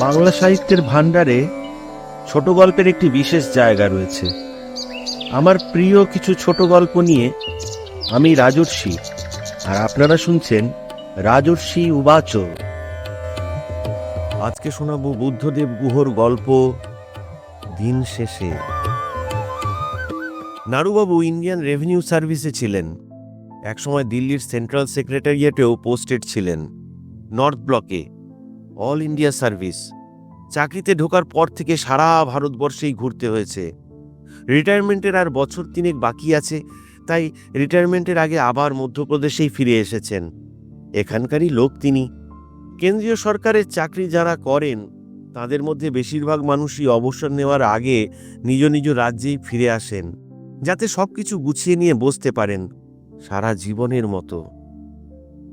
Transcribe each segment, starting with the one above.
বাংলা সাহিত্যের ভাণ্ডারে ছোট গল্পের একটি বিশেষ জায়গা রয়েছে। আমার প্রিয় কিছু ছোট গল্প নিয়ে আমি রাজর্ষি, আর আপনারা শুনছেন রাজর্ষি উবাচ আজকে শোনাবো বুদ্ধদেব গুহর গল্প, দিন শেষে। নারুবাবু ইন্ডিয়ান রেভিনিউ সার্ভিসে ছিলেন। একসময় দিল্লির সেন্ট্রাল সেক্রেটারিয়েটেও পোস্টেড ছিলেন, নর্থ ব্লকে। All India service. চাকরিতে ঢোকার পর থেকে সারা ভারতবর্ষেই ঘুরতে হয়েছে। রিটায়ারমেন্টের আর বছর তিনেক বাকি আছে, তাই রিটায়ারমেন্টের আগে আবার মধ্যপ্রদেশেই ফিরে এসেছেন। এখানকারই লোক তিনি। কেন্দ্রীয় সরকারের চাকরি যারা করেন, তাদের মধ্যে বেশিরভাগ মানুষই অবসর নেওয়ার আগে নিজ নিজ রাজ্যেই ফিরে আসেন, যাতে সব কিছু গুছিয়ে নিয়ে বসতে পারেন সারা জীবনের মতো।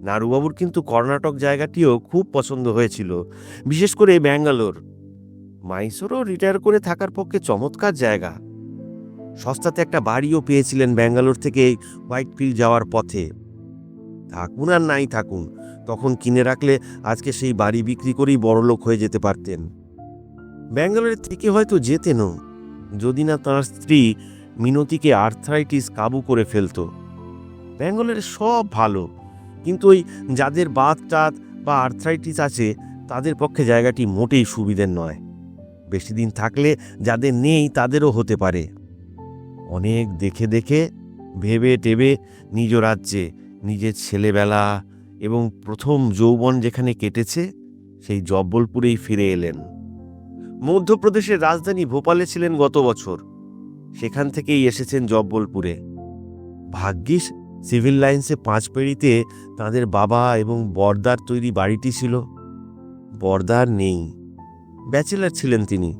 নারুবাবুর কিন্তু কর্ণাটক জায়গাটিও খুব পছন্দ হয়েছিল, বিশেষ করে ব্যাঙ্গালোর। মাইসোরও রিটায়ার করে থাকার পক্ষে চমৎকার জায়গা। সস্তাতে একটা বাড়িও পেয়েছিলেন ব্যাঙ্গালোর থেকে হোয়াইট হোয়াইটফিল্ড যাওয়ার পথে। থাকুন আর নাই থাকুন, তখন কিনে রাখলে আজকে সেই বাড়ি বিক্রি করেই বড়লোক হয়ে যেতে পারতেন। ব্যাঙ্গালোরের থেকে হয়তো যেতেনও যদি না তাঁর স্ত্রী মিনতিকে আর্থ্রাইটিস কাবু করে ফেলতো। ব্যাঙ্গালোরে সব ভালো। কিন্তু ওই যাদের বাত টাত বা আর্থ্রাইটিস আছে, তাদের পক্ষে জায়গাটি মোটেই সুবিধের নয়। বেশি দিন থাকলে যাদের নেই, তাদেরও হতে পারে। অনেক দেখে দেখে, ভেবে টেবে নিজ রাজ্যে, নিজের ছেলেবেলা এবং প্রথম যৌবন যেখানে কেটেছে, সেই জব্বলপুরেই ফিরে এলেন। মধ্যপ্রদেশের রাজধানী ভোপালে ছিলেন গত বছর। সেখান থেকেই এসেছেন জব্বলপুরে। ভাগ্যিস, সিভিল লাইন্সে পাঁচ পেড়িতে তাদের বাবা এবং বর্দার তৈরি বাড়িটি ছিল। বর্দার নেই। ব্যাচেলার ছিলেন তিনি।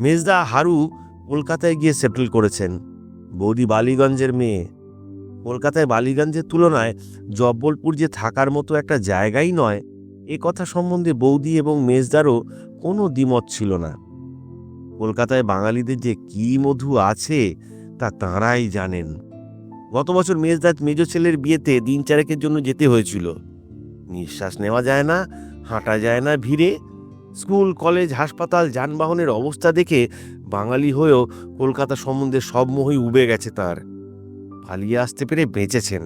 মেজদা হারু কলকাতায় গিয়ে সেটেল করেছেন। বৌদি বালিগঞ্জের মেয়ে। কলকাতায় বালিগঞ্জের তুলনায় জব্বলপুর যে থাকার মতো একটা জায়গাই নয়, এ কথা সম্বন্ধে বৌদি এবং মেজদারও কোনো দ্বিমত ছিল না। কলকাতায় বাঙালিদের যে কি মধু আছে, তা তাঁরাই জানেন। গত বছর মেজদাত মেজ ছেলের বিয়েতে দিন চারেকের জন্য যেতে হয়েছিল। নিঃশ্বাস নেওয়া যায় না, হাঁটা যায় না ভিড়ে। স্কুল, কলেজ, হাসপাতাল, যানবাহনের অবস্থা দেখে বাঙালি হয়েও কলকাতা সম্বন্ধে সব মোহই উবে গেছে তার। পালিয়ে আসতে পেরে বেঁচেছেন।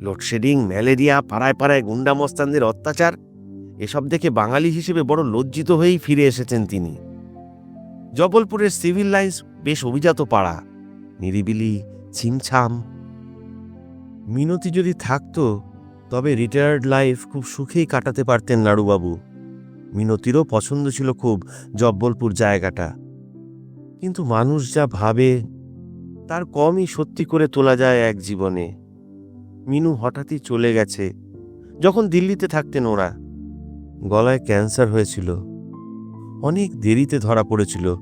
লোডশেডিং, ম্যালেরিয়া, পাড়ায় পাড়ায় গুন্ডা মস্তানদের অত্যাচার, এসব দেখে বাঙালি হিসেবে বড় লজ্জিত হয়েই ফিরে এসেছেন তিনি। জবলপুরের সিভিল লাইন্স বেশ অভিজাত পাড়া। নিরিবিলি, ছিমছাম মিনতি যদি থাকতো, তবে রিটায়ার্ড লাইফ খুব সুখেই কাটাতে পারতেন নাড়ুবাবু মিনতিরও পছন্দ ছিল খুব জব্বলপুর জায়গাটা। কিন্তু মানুষ যা ভাবে, তার কমই সত্যি করে তোলা যায় এক জীবনে। মিনু হঠাৎই চলে গেছে, যখন দিল্লিতে থাকতেন ওরা। গলায় ক্যান্সার হয়েছিল। অনেক দেরিতে ধরা পড়েছিল,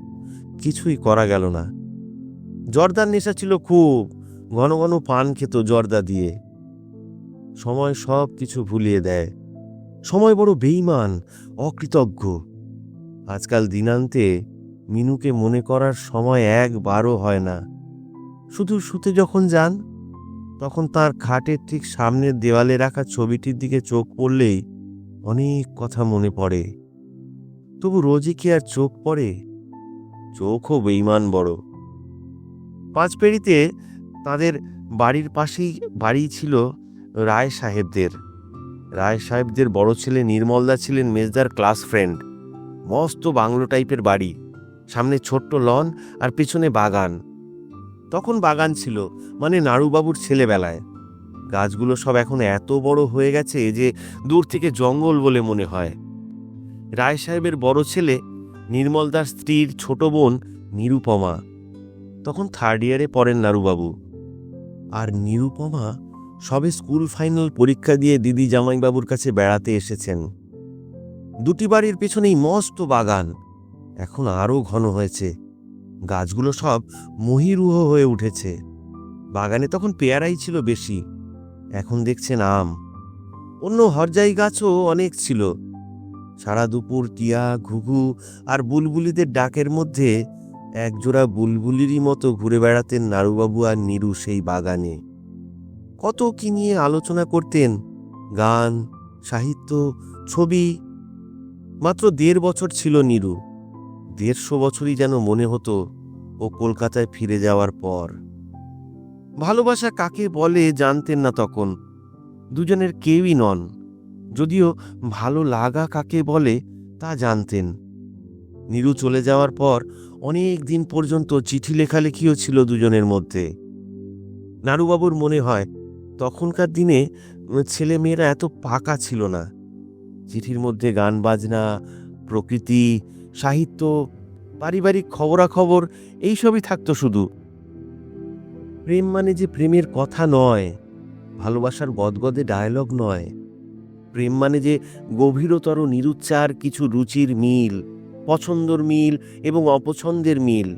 কিছুই করা গেল না। জর্দার নেশা ছিল খুব ঘন ঘন পান খেত জর্দা দিয়ে। সময় সব কিছু ভুলিয়ে দেয়। সময় বড় বেইমান অকৃতজ্ঞ। আজকাল দিনান্তে মিনুকে মনে করার সময় একবারও হয় না। শুধু শুতে যখন যান, তখন তার খাটের ঠিক সামনের দেওয়ালে রাখা ছবিটির দিকে চোখ পড়লেই অনেক কথা মনে পড়ে। তবু রোজই কি আর চোখ পড়ে? চোখও বেইমান বড়। পাঁচপেড়িতে তাদের বাড়ির পাশেই বাড়ি ছিল রায় সাহেবদের। রায় সাহেবদের বড় ছেলে নির্মলদা ছিলেন মেজদার ক্লাস ফ্রেন্ড। মস্ত বাংলো টাইপের বাড়ি। সামনে ছোট্ট লন আর পিছনে বাগান। তখন বাগান ছিল মানে নাড়ুবাবুর ছেলেবেলায়। গাছগুলো সব এখন এত বড় হয়ে গেছে যে দূর থেকে জঙ্গল বলে মনে হয়। রায় সাহেবের বড় ছেলে নির্মলদার স্ত্রীর ছোট বোন নিরুপমা। তখন থার্ড ইয়ারে পড়েন নাড়ুবাবু। আর নিরুপমা সবে স্কুল ফাইনাল পরীক্ষা দিয়ে দিদি জামাইবাবুর কাছে বেড়াতে এসেছেন। দুটি বাড়ির পেছনেই মস্ত বাগান। এখন আরও ঘন হয়েছে। গাছগুলো সব মহিরুহ হয়ে উঠেছে। বাগানে তখন পেয়ারাই ছিল বেশি। এখন দেখছেন আম। অন্য হরজাই গাছও অনেক ছিল। সারা দুপুর টিয়া, ঘুঘু আর বুলবুলিদের ডাকের মধ্যে একজোড়া বুলবুলিরই মতো ঘুরে বেড়াতেন নারুবাবু আর নিরু সেই বাগানে। কত কি নিয়ে আলোচনা করতেন, গান, সাহিত্য, ছবি। মাত্র দেড় বছর ছিল নীরু। দেড়শো বছরই যেন মনে হতো ও কলকাতায় ফিরে যাওয়ার পর। ভালোবাসা কাকে বলে জানতেন না তখন। দুজনের কেউই নন। যদিও ভালো লাগা কাকে বলে তা জানতেন। নীরু চলে যাওয়ার পর অনেক দিন পর্যন্ত চিঠি লেখালেখিও ছিল দুজনের মধ্যে। নারুবাবুর মনে হয়, তখনকার দিনে ছেলে মেয়েরা এত পাকা ছিল না। চিঠির মধ্যে গান বাজনা, প্রকৃতি, সাহিত্য, পারিবারিক খবরাখবর, এইসবই থাকতো শুধু। প্রেম মানে যে প্রেমের কথা নয়, ভালোবাসার গদগদে ডায়লগ নয়। প্রেম মানে যে গভীরতর, নিরুচ্চার কিছু রুচির মিল। পছন্দর মিল এবং অপছন্দের মিল।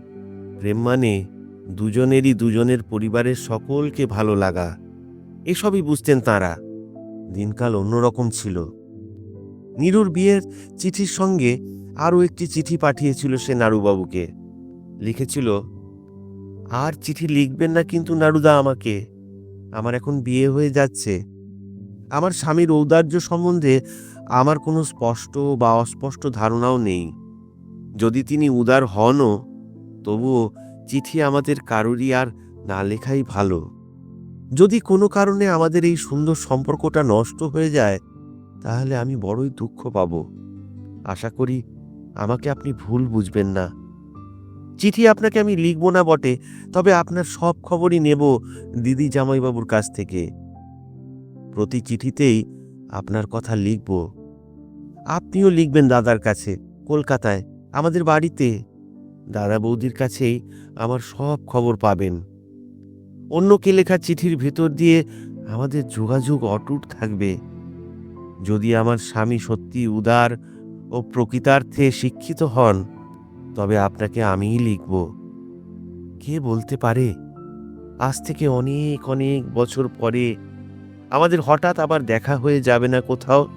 প্রেম মানে দুজনেরই দুজনের পরিবারের সকলকে ভালো লাগা। এসবই বুঝতেন তাঁরা। দিনকাল অন্যরকম ছিল। নীরুর বিয়ের চিঠির সঙ্গে আরও একটি চিঠি পাঠিয়েছিল সে নাড়ুবাবুকে লিখেছিল, আর চিঠি লিখবেন না কিন্তু নাড়ুদা আমাকে। আমার এখন বিয়ে হয়ে যাচ্ছে। আমার স্বামীর ঔদার্য সম্বন্ধে আমার কোনো স্পষ্ট বা অস্পষ্ট ধারণাও নেই। যদি তিনি উদার হনও, তবুও চিঠি আমাদের কারোরই আর না লেখাই ভালো। যদি কোনো কারণে আমাদের এই সুন্দর সম্পর্কটা নষ্ট হয়ে যায়, তাহলে আমি বড়ই দুঃখ পাব। আশা করি আমাকে আপনি ভুল বুঝবেন না। চিঠি আপনাকে আমি লিখব না বটে, তবে আপনার সব খবরই নেব দিদি জামাইবাবুর কাছ থেকে। প্রতি চিঠিতেই আপনার কথা লিখব। আপনিও লিখবেন দাদার কাছে, কলকাতায়। আমাদের বাড়িতে। দাদা বৌদির কাছেই আমার সব খবর পাবেন। অন্যকে লেখা চিঠির ভেতর দিয়ে আমাদের যোগাযোগ অটুট থাকবে। যদি আমার স্বামী সত্যি উদার ও প্রকৃতার্থে শিক্ষিত হন, তবে আপনাকে আমিই লিখব। কে বলতে পারে? আজ থেকে অনেক অনেক বছর পরে আমাদের হঠাৎ আবার দেখা হয়ে যাবে না কোথাও।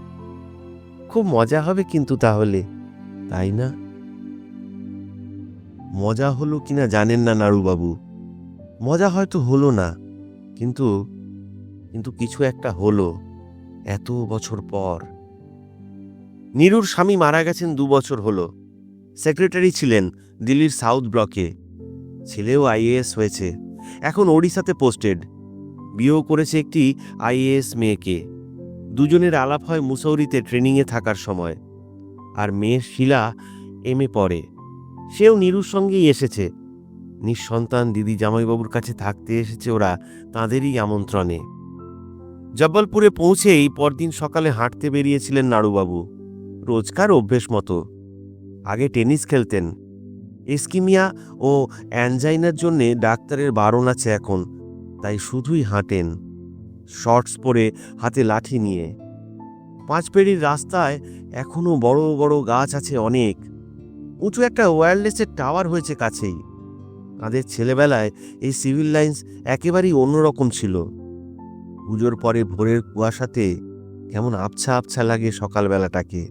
খুব মজা হবে কিন্তু তাহলে, তাই না? মজা হলো কিনা জানেন না নাড়ুবাবু। মজা হয়তো হলো না, কিন্তু কিন্তু কিছু একটা হলো এত বছর পর। নীরুর স্বামী মারা গেছেন দু বছর হলো। সেক্রেটারি ছিলেন দিল্লির সাউথ ব্লকে। ছেলেও আইএএস হয়েছে, এখন ওড়িশাতে পোস্টেড। বিয়েও করেছে একটি আইএএস মেয়েকে। দুজনের আলাপ হয় মুসৌরিতে ট্রেনিংয়ে থাকার সময়। আর মেয়ে শিলা এম এ পড়ে। সেও নীরুর সঙ্গেই এসেছে। নিঃসন্তান দিদি জামাইবাবুর কাছে থাকতে এসেছে ওরা তাঁদেরই আমন্ত্রণে। জব্বলপুরে পৌঁছেই পরদিন সকালে হাঁটতে বেরিয়েছিলেন নাড়ুবাবু। রোজকার অভ্যেস মতো। আগে টেনিস খেলতেন। এস্কিমিয়া ও অ্যানজাইনার জন্যে ডাক্তারের বারণ আছে এখন, তাই শুধুই হাঁটেন। শর্টস পরে হাতে লাঠি নিয়ে। পাঁচপেড়ির রাস্তায় এখনও বড় বড় গাছ আছে অনেক। উঁচু একটা ওয়্যারলেসের টাওয়ার হয়েছে কাছেই। তাদের ছেলেবেলায় এই সিভিল লাইন্স একেবারেই অন্যরকম ছিল। পুজোর পরে ভোরের কুয়াশাতে কেমন আবছা আবছা লাগে সকালবেলাটাকে।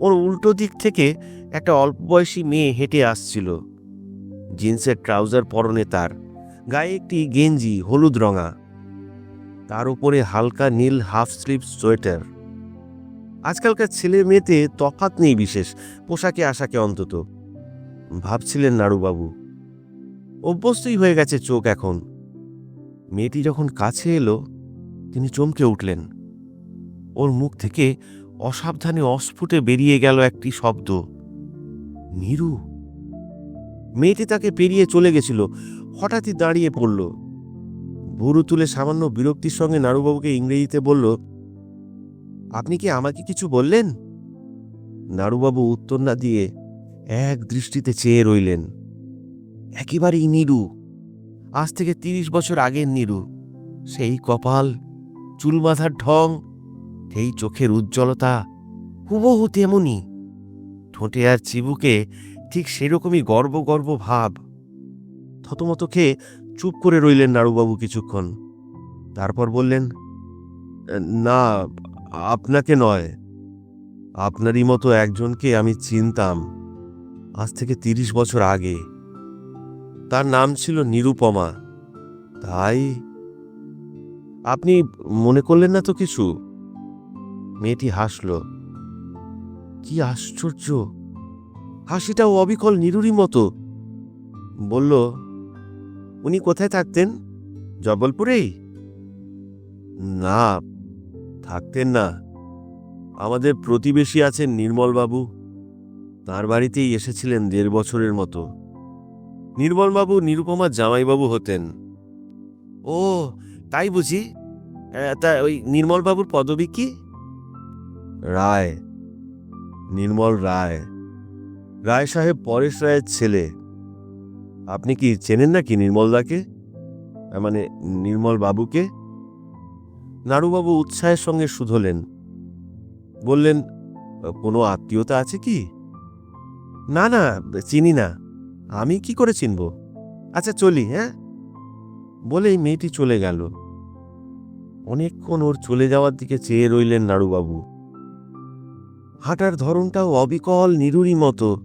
ওর উল্টো দিক থেকে একটা অল্প বয়সী মেয়ে হেঁটে আসছিল। জিন্সের ট্রাউজার পরনে তার, গায়ে একটি গেঞ্জি, হলুদ রঙা। তার উপরে হালকা নীল হাফ স্লিভ সোয়েটার আজকালকার ছেলে মেয়েতে তফাত নেই বিশেষ, পোশাকে আশাকে অন্তত। ভাবছিলেন নাড়ুবাবু। অভ্যস্তই হয়ে গেছে চোখ এখন। মেয়েটি যখন কাছে এলো, তিনি চমকে উঠলেন। ওর মুখ থেকে অসাবধানে অস্ফুটে বেরিয়ে গেল একটি শব্দ। নিরু। মেয়েটি তাকে পেরিয়ে চলে গেছিল, হঠাৎই দাঁড়িয়ে পড়ল। ভুরু তুলে সামান্য বিরক্তির সঙ্গে নাড়ুবাবুকে ইংরেজিতে বলল আপনি কি আমাকে কিছু বললেন? নাড়ুবাবু উত্তর না দিয়ে এক দৃষ্টিতে চেয়ে রইলেন। একেবারেই নিরু। আজ থেকে তিরিশ বছর আগের নিরু। সেই কপাল চুল বাঁধার ঢং, সেই চোখের উজ্জ্বলতা, হুবহু তেমনি। ঠোঁটে আর চিবুকে ঠিক সেরকমই গর্ব গর্ব ভাব। থতমত খেয়ে চুপ করে রইলেন নাড়ুবাবু কিছুক্ষণ। তারপর বললেন, না আপনাকে নয়। আপনারই মতো একজনকে আমি চিনতাম আজ থেকে তিরিশ বছর আগে। তার নাম ছিল নিরুপমা। তাই আপনি মনে করলেন না তো কিছু? মেয়েটি হাসল। কি আশ্চর্য! হাসিটাও অবিকল নিরুরই মতো। বলল, উনি কোথায় থাকতেন? জবলপুরেই? না থাকতেন না। আমাদের প্রতিবেশী আছেন নির্মলবাবু। তার বাড়িতেই এসেছিলেন দেড় বছরের মতো। নির্মলবাবু নিরুপমার জামাইবাবু হতেন। ও, তাই বুঝি? তা ওই নির্মলবাবুর পদবী কি? রায়। নির্মল রায়। রায় সাহেব পরেশ রায়ের ছেলে। আপনি কি চেনেন নাকি নির্মলদাকে? মানে নির্মল বাবুকে নাড়ুবাবু উৎসাহের সঙ্গে শুধলেন, বললেন, কোনো আত্মীয়তা আছে কি? না না, চিনি না। আমি কি করে চিনব? আচ্ছা চলি হ্যাঁ? বলেই মেয়েটি চলে গেল। অনেকক্ষণ ওর চলে যাওয়ার দিকে চেয়ে রইলেন নাড়ুবাবু। হাঁটার ধরনটাও অবিকল, নিরুরি মতো।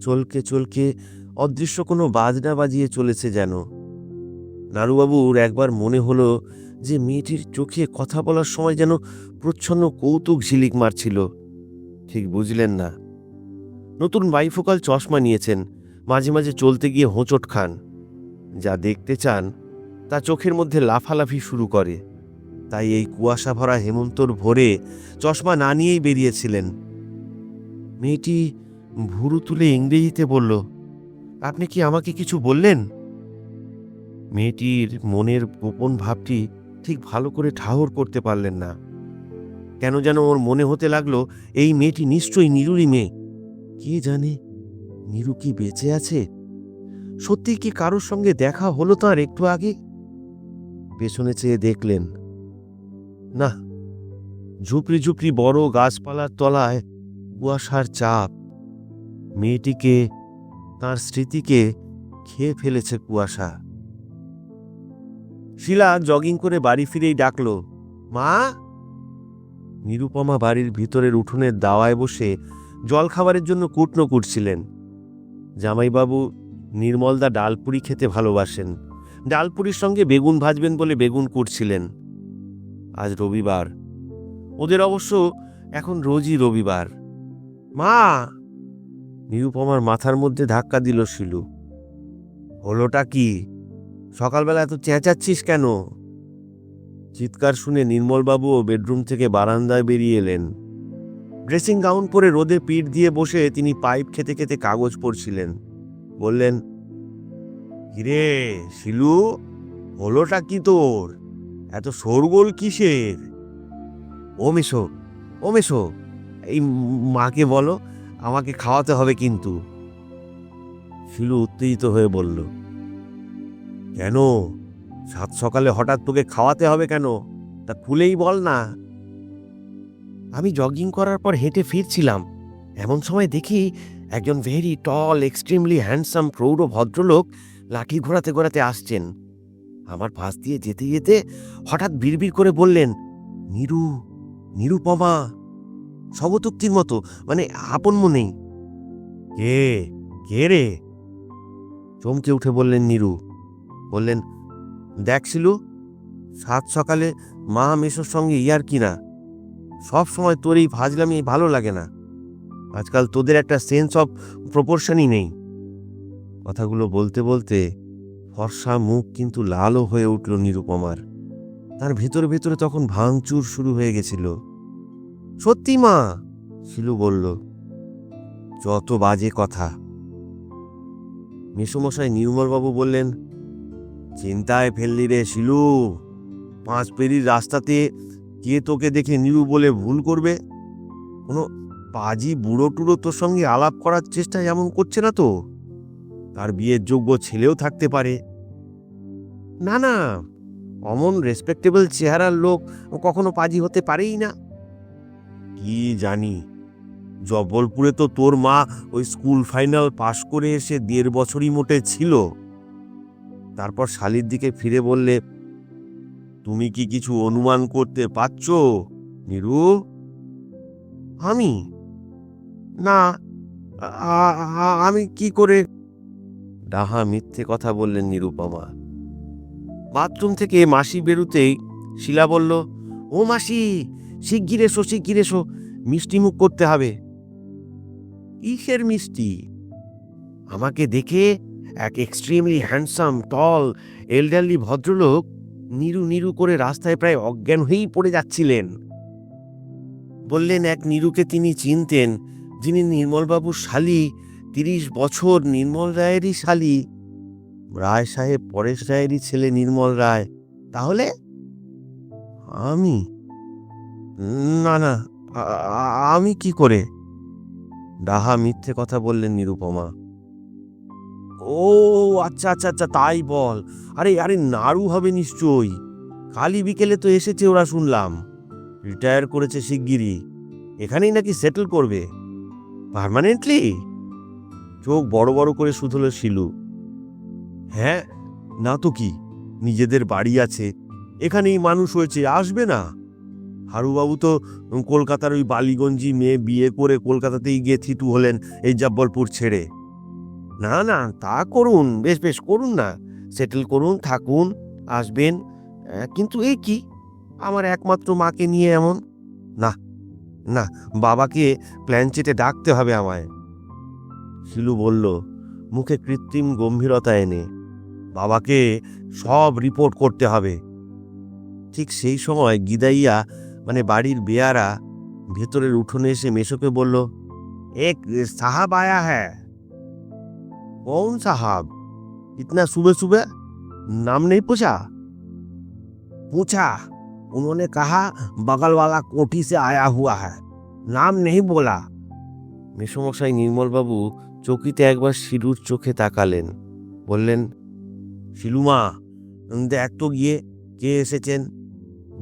চলকে চলকে অদৃশ্য কোনো বাজনা বাজিয়ে চলেছে যেন। নাড়ুবাবুর একবার মনে হলো যে মেয়েটির চোখে কথা বলার সময় যেন প্রচ্ছন্ন কৌতুক ঝিলিক মারছিল। ঠিক বুঝলেন না। নতুন বাইফোকাল চশমা নিয়েছেন, মাঝে মাঝে চলতে গিয়ে হোঁচট খান। যা দেখতে চান, তা চোখের মধ্যে লাফালাফি শুরু করে। তাই এই কুয়াশা ভরা হেমন্তর ভোরে চশমা না নিয়েই বেরিয়েছিলেন। মেয়েটি ভুরু তুলে ইংরেজিতে বলল, আপনি কি আমাকে কিছু বললেন? মেয়েটির মনের গোপন ভাবটি ঠিক ভালো করে ঠাহর করতে পারলেন না। কেন যেন ওর মনে হতে লাগল, এই মেয়েটি নিশ্চয়ই নিরুরি মেয়ে। কে জানে নিরু কি বেঁচে আছে? সত্যি কি কারোর সঙ্গে দেখা হলো তার একটু আগে? পেছনে চেয়ে দেখলেন, না ঝুপড়ি ঝুপড়ি বড় গাছপালার তলায় কুয়াশার চাপ। মেয়েটিকে, তার স্মৃতিকে খেয়ে ফেলেছে কুয়াশা। শিলা জগিং করে বাড়ি ফিরেই ডাকল, মা? নিরুপমা বাড়ির ভিতরের উঠোনের দাওয়ায় বসে জলখাবারের জন্য কুটনো কুটছিলেন। জামাইবাবু নির্মলদা ডালপুরি খেতে ভালোবাসেন, ডালপুরির সঙ্গে বেগুন ভাজবেন বলে বেগুন কুটছিলেন। আজ রবিবার, ওদের অবশ্য এখন রোজই রবিবার। মা! নিরুপমার মাথার মধ্যে ধাক্কা দিল শিলু, হলোটা কি? সকালবেলা এত চেঁচাচ্ছিস কেন? চিৎকার শুনে নির্মলবাবুও বেডরুম থেকে বারান্দায় বেরিয়ে এলেন। ড্রেসিং গাউন পরে রোদে পিঠ দিয়ে বসে তিনি পাইপ খেতে খেতে কাগজ পড়ছিলেন। বললেন, কিরে, শিলু, হলোটা কি তোর? এত শোরগোল কিসের? ও মেশো ও মেশো, এই মাকে বলো, আমাকে খাওয়াতে হবে কিন্তু। শিলু উত্তেজিত হয়ে বলল কেন? সাত সকালে হঠাৎ তোকে খাওয়াতে হবে কেন? তা খুলেই বল না। আমি জগিং করার পর হেঁটে ফিরছিলাম। এমন সময় দেখি একজন ভেরি টল এক্সট্রিমলি হ্যান্ডসাম প্রৌঢ় ভদ্রলোক লাঠি ঘোরাতে ঘোরাতে আসছেন। আমার পাশ দিয়ে যেতে যেতে হঠাৎ বিড়বিড় করে বললেন নিরু নিরুপমা সবতুক্তির মতো মানে আপন মনেই। কে? কে রে? চমকে উঠে বললেন নিরু বললেন, দেখ শিলু, সাত সকালে মা মেশোর সঙ্গে ইয়ার কিনা সব সময় তোর এই ফাজলামি ভালো লাগে না। আজকাল তোদের একটা সেন্স অফ প্রপোর্শনই নেই। কথাগুলো বলতে বলতে ফর্সা মুখ কিন্তু লালও হয়ে উঠল নিরুপমার। তার ভেতরে ভেতরে তখন ভাঙচুর শুরু হয়ে গেছিল। সত্যি মা? শিলু বলল, যত বাজে কথা। মেসমশাই নির্মলবাবু বললেন চিন্তায় ফেললি রে শিলু। পাঁচ পেরির রাস্তাতে কে তোকে দেখে নিরু বলে ভুল করবে? কোনো পাজি বুড়ো টুড়ো তোর সঙ্গে আলাপ করার চেষ্টা এমন করছে না তো? তার বিয়ের যোগ্য ছেলেও থাকতে পারে। না না, অমন রেসপেক্টেবল চেহারার লোক কখনো পাজি হতে পারেই না। কি জানি জব্বলপুরে তো তোর মা ওই স্কুল ফাইনাল পাশ করে এসে দেড় বছরই মোটে ছিল। তারপর শালির দিকে ফিরে বললে, তুমি কি কিছু অনুমান করতে পারছ, নিরু? আমি? না আমি কি করে? ডাহা মিথ্যে কথা বললেন নিরুপমা। বাথরুম থেকে মাসি বেরুতেই শিলা বলল, ও মাসি, শিগগির এসো শিগগির এসো, মিষ্টি মুখ করতে হবে। ইসের মিষ্টি? আমাকে দেখে এক এক্সট্রিমলি হ্যান্ডসাম টল এলডারলি ভদ্রলোক নিরু নিরু করে রাস্তায় প্রায় অজ্ঞান হয়েই পড়ে যাচ্ছিলেন। বললেন, এক নিরুকে তিনি চিনতেন, যিনি নির্মলবাবুর শালি, তিরিশ বছর নির্মল রায়েরই শালি। রায় সাহেব, পরেশ রায়েরই ছেলে নির্মল রায়, তাহলে? আমি? না না আমি কি করে? ডাহা মিথ্যে কথা বললেন নিরুপমা। ও আচ্ছা আচ্ছা আচ্ছা তাই বল। আরে আরে, নাড়ু হবে নিশ্চয়ই। কালই বিকেলে তো এসেছে ওরা, শুনলাম। রিটায়ার করেছে শিগগিরই। এখানেই নাকি সেটেল করবে। পার্মানেন্টলি চোখ বড় বড় করে শুধল শিলু। হ্যাঁ না তো কি? নিজেদের বাড়ি আছে। এখানেই মানুষ হয়েছে, আসবে না? হারুবাবু তো কলকাতার ওই বালিগঞ্জি মেয়ে বিয়ে করে কলকাতাতেই গিয়ে থিতু হলেন এই জব্বলপুর ছেড়ে। না না, তা করুন, বেশ বেশ, করুন না। সেটেল করুন, থাকুন, আসবেন। কিন্তু এই কি? আমার একমাত্র মাকে নিয়ে এমন? না না, বাবাকে প্ল্যান চেটে ডাকতে হবে আমায়। শিলু বলল, মুখে কৃত্রিম গম্ভীরতা এনে, বাবাকে সব রিপোর্ট করতে হবে। ঠিক সেই সময় গিদাইয়া মানে বাড়ির বেয়ারা, ভেতরের উঠোনে এসে মেশোকে বলল এক সাহাব আয়া হ্যাঁ कौन साहब इतना सुबह सुबह नाम नहीं पूछा पूछा उन्होंने कहा बगल वाला कोठी से आया हुआ है नाम नहीं बोला মেসমশাই নির্মলবাবু চকিতে একবার শিলুর চোখে তাকালেন বললেন শিলুমা দেখ তো গিয়ে কে এসেছেন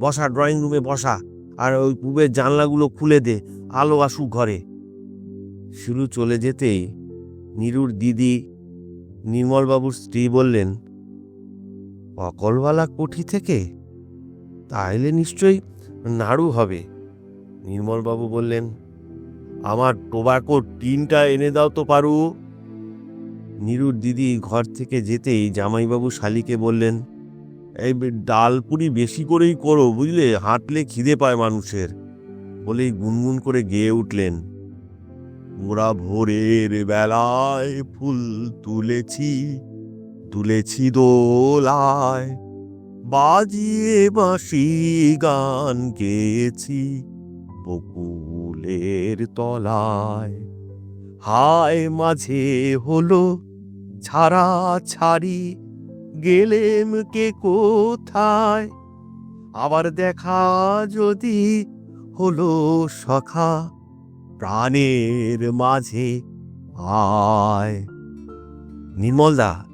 বসা ড্রয়িং রুমে বসা আর ওই পূবের জানলাগুলো খুলে দে আলো আসুক ঘরে শিলু চলে যেতেই নীরুর দিদি নির্মলবাবুর স্ত্রী বললেন অকলওয়ালা কোঠি থেকে? তাইলে নিশ্চয়ই নাড়ু হবে। নির্মলবাবু বললেন, আমার টোবাকোর টিনটা এনে দাও তো পারু। নিরুর দিদি ঘর থেকে যেতেই জামাইবাবু শালিকে বললেন, এই বে- ডাল পুরি বেশি করেই করো, বুঝলে? হাঁটলে খিদে পায় মানুষের। বলেই গুনগুন করে গেয়ে উঠলেন। মোরা ভোরের বেলায় ফুল তুলেছি তুলেছি দোলায়, বাজিয়ে বাঁশি গান গেয়েছি বকুলের তলায়। হায়, মাঝে হলো ছাড়া ছাড়ি, গেলেম কে কোথায়? আবার দেখা যদি হলো সখা প্রাণের মাঝে আয়। নির্মলদা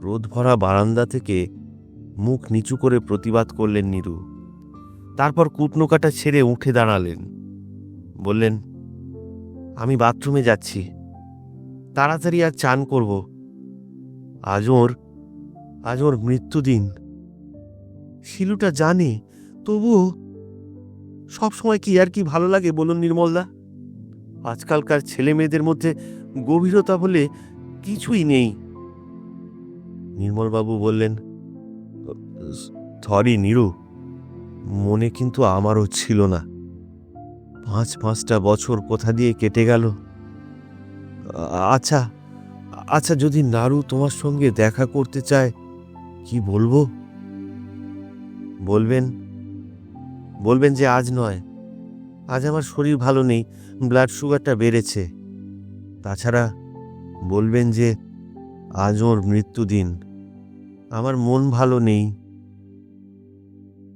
রোদ ভরা বারান্দা থেকে মুখ নিচু করে প্রতিবাদ করলেন নীরু। তারপর কুটনো কাটা ছেড়ে উঠে দাঁড়ালেন। বললেন, আমি বাথরুমে যাচ্ছি। তাড়াতাড়ি আর চান করব। আজ ওর আজ ওর মৃত্যুদিন। শিলুটা জানে, তবুও সব সময় কি আর কি ভালো লাগে বলুন নির্মলদা? আজকালকার ছেলে মেয়েদের মধ্যে গভীরতা বলে কিছুই নেই। নির্মলবাবু বললেন, সরি নীরু, মনে কিন্তু আমারও ছিল না। পাঁচ পাঁচটা বছর কোথা দিয়ে কেটে গেল। আচ্ছা আচ্ছা যদি নারু তোমার সঙ্গে দেখা করতে চায়, কি বলব? বলবেন বলবেন যে আজ নয়। আজ আমার শরীর ভালো নেই ব্লাড সুগারটা বেড়েছে। তাছাড়া বলবেন যে আজ ওর মৃত্যুদিন। আমার মন ভালো নেই।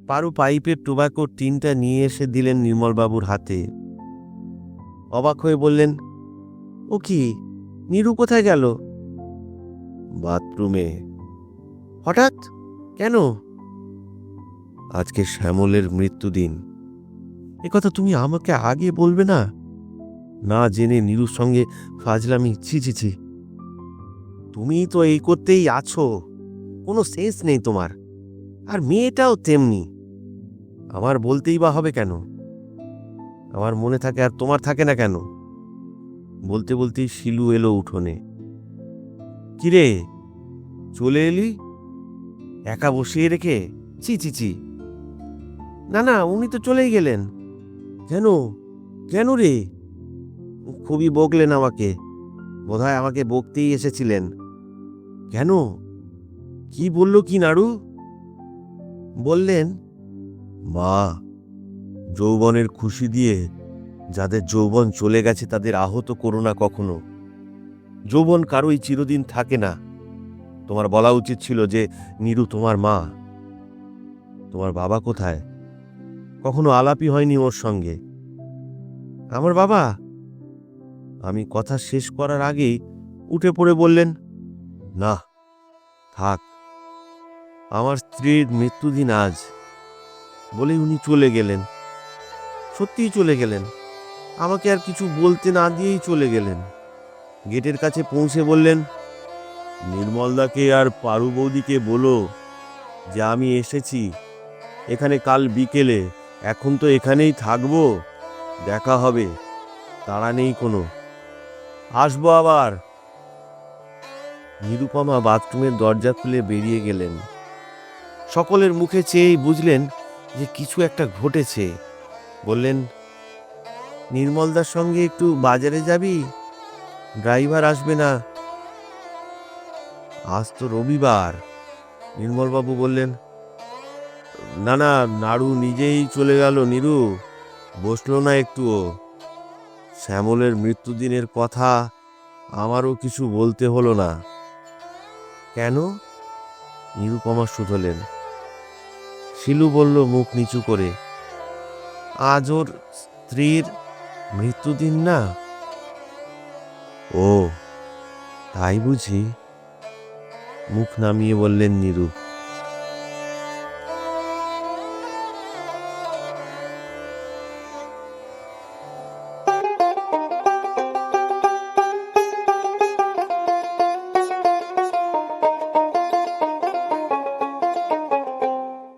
পারু পাইপের টোবাকোর টিনটা নিয়ে এসে দিলেন নির্মলবাবুর হাতে। অবাক হয়ে বললেন, ও কি? নীরু কোথায় গেল? বাথরুমে। হঠাৎ? কেন? আজকে শ্যামলের মৃত্যুদিন কথা তুমি আমাকে আগে বলবে না? না জেনে নীরুর সঙ্গে ফাজলামি ছি ছি। তুমি তো এই করতেই আছো। কোনো সেন্স নেই তোমার। আর মেয়েটাও তেমনি। আমার বলতেই বা হবে কেন? আমার মনে থাকে আর তোমার থাকে না কেন? বলতে বলতেই শিলু এলো উঠোনে। কিরে? চলে এলি? একা বসিয়ে রেখে? ছি ছি ছি। না না, উনি তো চলেই গেলেন। কেন? কেন রে? খুবই বকলেন আমাকে। বোধহয় আমাকে বকতেই এসেছিলেন। কেন? কি বলল কি নাড়ু? বললেন, মা, যৌবনের খুশি দিয়ে যাদের যৌবন চলে গেছে তাদের আহত করো না কখনো। যৌবন কারোই চিরদিন থাকে না। তোমার বলা উচিত ছিল যে, নিরু তোমার মা। তোমার বাবা কোথায়? কখনো আলাপি হয়নি ওর সঙ্গে। আমার বাবা, আমি কথা শেষ করার আগেই উঠে পড়ে বললেন, না, থাক। আমার স্ত্রীর মৃত্যুদিন আজ। বলে উনি চলে গেলেন। সত্যিই চলে গেলেন। আমাকে আর কিছু বলতে না দিয়েই চলে গেলেন। গেটের কাছে পৌঁছে বললেন, নির্মলদাকে আর পারু বৌদিকে বলো যে আমি এসেছি। এখানে কাল বিকেলে এখন তো এখানেই থাকব, দেখা হবে, তাড়া নেই কোনো। আসব আবার। নিরুপমা বাথরুমের দরজা খুলে বেরিয়ে গেলেন। সকলের মুখে চেয়েই বুঝলেন যে কিছু একটা ঘটেছে। বললেন, নির্মলদার সঙ্গে একটু বাজারে যাবি? ড্রাইভার আসবে না। আজ তো রবিবার। নির্মলবাবু বললেন না না, নাড়ু নিজেই চলে গেল নিরু। বসল না একটুও। শ্যামলের মৃত্যুদিনের কথা আমারও কিছু বলতে হলো না। কেন? নিরুপমা শুধলেন। শিলু বলল মুখ নিচু করে, আজ ওর স্ত্রীর মৃত্যুদিন না? ও, তাই বুঝি? মুখ নামিয়ে বললেন নিরু।